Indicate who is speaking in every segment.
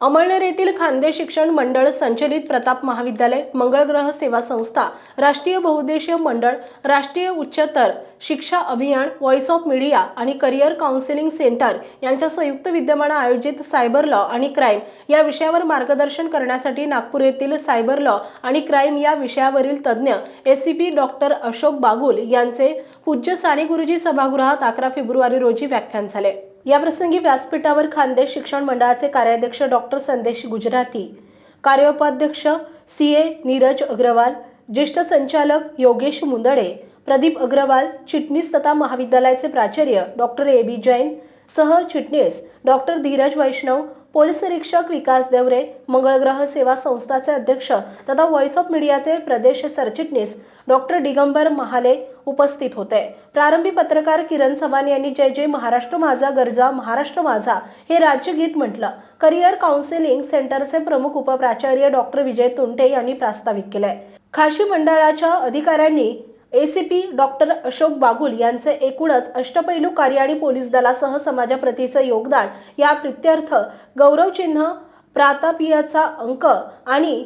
Speaker 1: अमळनेर येथील खानदे शिक्षण मंडळ संचलित प्रताप महाविद्यालय मंगळग्रह सेवा संस्था राष्ट्रीय बहुउद्देशीय मंडळ Rashtriya Uchchatar Shiksha Abhiyan voice of media आणि करिअर काउन्सिलिंग सेंटर यांच्या संयुक्त विद्यमानं आयोजित सायबर लॉ आणि क्राईम या विषयावर मार्गदर्शन करण्यासाठी नागपूर येथील सायबर लॉ आणि क्राईम या विषयावरील तज्ज्ञ A C P doctor Ashok Bagul यांचे पूज्य साने गुरुजी सभागृहात अकरा फेब्रुवारी रोजी व्याख्यान झाले. याप्रसंगी व्यासपीठावर खानदेश शिक्षण मंडळाचे कार्याध्यक्ष डॉक्टर संदेश गुजराती कार्योपाध्यक्ष सी ए नीरज अग्रवाल ज्येष्ठ संचालक योगेश मुंदडे प्रदीप अग्रवाल चिटणीस तथा महाविद्यालयाचे प्राचार्य डॉक्टर ए बी जैन सह चिटणीस डॉक्टर धीरज वैष्णव पोलीस निरीक्षक विकास देवरे मंगळग्रह सेवा संस्थाचे अध्यक्ष तथा व्हॉइस ऑफ मीडियाचे प्रदेश सरचिटणीस डॉक्टर दिगंबर महाले उपस्थित होते. प्रारंभी पत्रकार किरण चव्हाण यांनी जय जय महाराष्ट्र माझा गरजा महाराष्ट्र माझा हे राज्यगीत म्हटलं. करिअर काउन्सिलिंग सेंटरचे प्रमुख उपप्राचार्य डॉक्टर विजय तुंटे यांनी प्रास्ताविक केलंय. खाशी मंडळाच्या अधिकाऱ्यांनी एसीपी डॉक्टर अशोक बागुल यांचे एकूणच अष्टपैलू कार्य आणि पोलीस दलासह समाजाप्रतीचं योगदान या प्रित्यर्थ गौरवचिन्ह प्रातापियाचा अंक आणि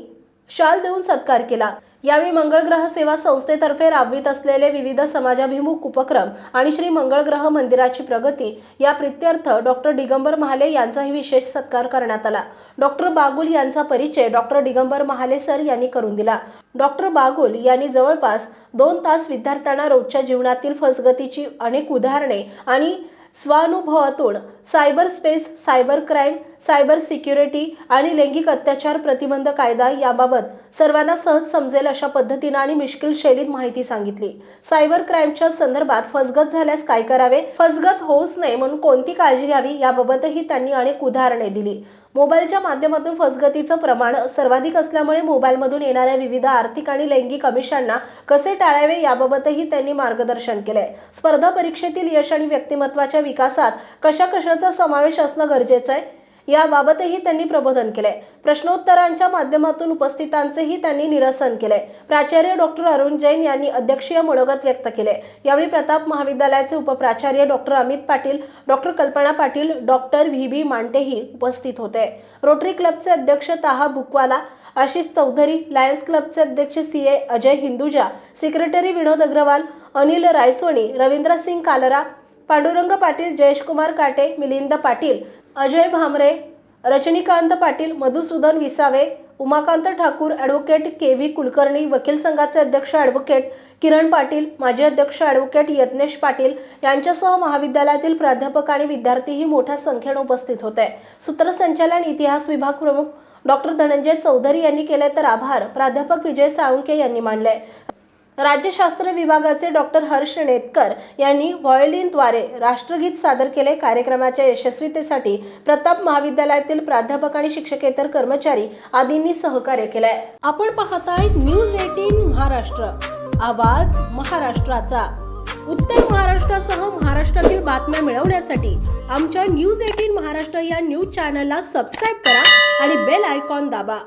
Speaker 1: शाल देऊन सत्कार केला. यावेळी मंगळग्रह सेवा संस्थेतर्फे राबवित असलेले विविध समाजाभिमुख उपक्रम आणि श्री मंगळग्रह मंदिराची प्रगती या प्रित्यर्थ डॉक्टर दिगंबर महाले यांचाही विशेष सत्कार करण्यात आला. डॉक्टर बागुल यांचा परिचय डॉक्टर दिगंबर महाले सर यांनी करून दिला. डॉक्टर बागुल यांनी जवळपास दोन तास विद्यार्थ्यांना रोजच्या जीवनातील फसगतीची अनेक उदाहरणे आणि स्वानुभवातून cyber space cyber crime cyber security आणि लैंगिक अत्याचार प्रतिबंध कायदा याबाबत सर्वांना सहज समजेल अशा पद्धतीनं आणि मिश्किल शैलीत माहिती सांगितली. सायबर क्राईमच्या संदर्भात फसगत झाल्यास काय करावे? फसगत होऊच नये म्हणून कोणती काळजी घ्यावी? याबाबतही त्यांनी अनेक उदाहरणे दिली. मोबाईलच्या माध्यमातून फसगतीचं प्रमाण सर्वाधिक असल्यामुळे मोबाईलमधून येणाऱ्या विविध आर्थिक आणि लैंगिक अमिषांना कसे टाळावे याबाबतही त्यांनी मार्गदर्शन केलंय. स्पर्धा परीक्षेतील यश आणि व्यक्तिमत्वाच्या विकासात कशा कशाचा समावेश असणं गरजेचं आहे? याबाबतही त्यांनी प्रबोधन केले प्रश्नोत्तरांच्या माध्यमातून उपस्थितांचेही त्यांनी निरसन केले प्राचार्य डॉक्टर अरुण जैन यांनी अध्यक्षीय मनोगत व्यक्त केले यावेळी प्रताप महाविद्यालयाचे उपप्राचार्य doctor Amit Patil doctor Kalpana Patil doctor V B मांटेही उपस्थित होते. रोटरी क्लबचे अध्यक्ष ताहा बुकवाला आशिष चौधरी लायन्स क्लबचे अध्यक्ष C A Ajay Hinduja secretary Vinod Agarwal Anil Raisoni Ravindra Singh Kalra Pandurang Patil Jayeshkumar Kate Milind Patil Ajay Bhamre Rajnikant Patil Madhusudan Visave Umakant Thakur advocate K V Kulkarni वकील संघाचे अध्यक्ष advocate Kiran Patil माजी अध्यक्ष advocate Yagnesh Patil यांच्यासह महाविद्यालयातील प्राध्यापक आणि विद्यार्थीही मोठ्या संख्येने उपस्थित होते. सूत्रसंचालन इतिहास विभाग प्रमुख डॉक्टर धनंजय चौधरी यांनी केले तर आभार. प्राध्यापक विजय साळुंके यांनी मानले. राज्यशास्त्र विभागाचे डॉक्टर हर्ष नेतकर यांनी व्हायोलिनद्वारे राष्ट्रगीत सादर केले. कार्यक्रमाच्या यशस्वीतेसाठी प्रताप महाविद्यालयातील प्राध्यापक आणि शिक्षकेतर कर्मचारी आदींनी सहकार्य केलंय. आपण पाहताय न्यूज एटीन महाराष्ट्र. आवाज महाराष्ट्राचा. उत्तर महाराष्ट्रासह महाराष्ट्रातील बातम्या मिळवण्यासाठी आमच्या न्यूज एटीन महाराष्ट्र या न्यूज चॅनलला सबस्क्राईब करा आणि बेल आयकॉन दाबा.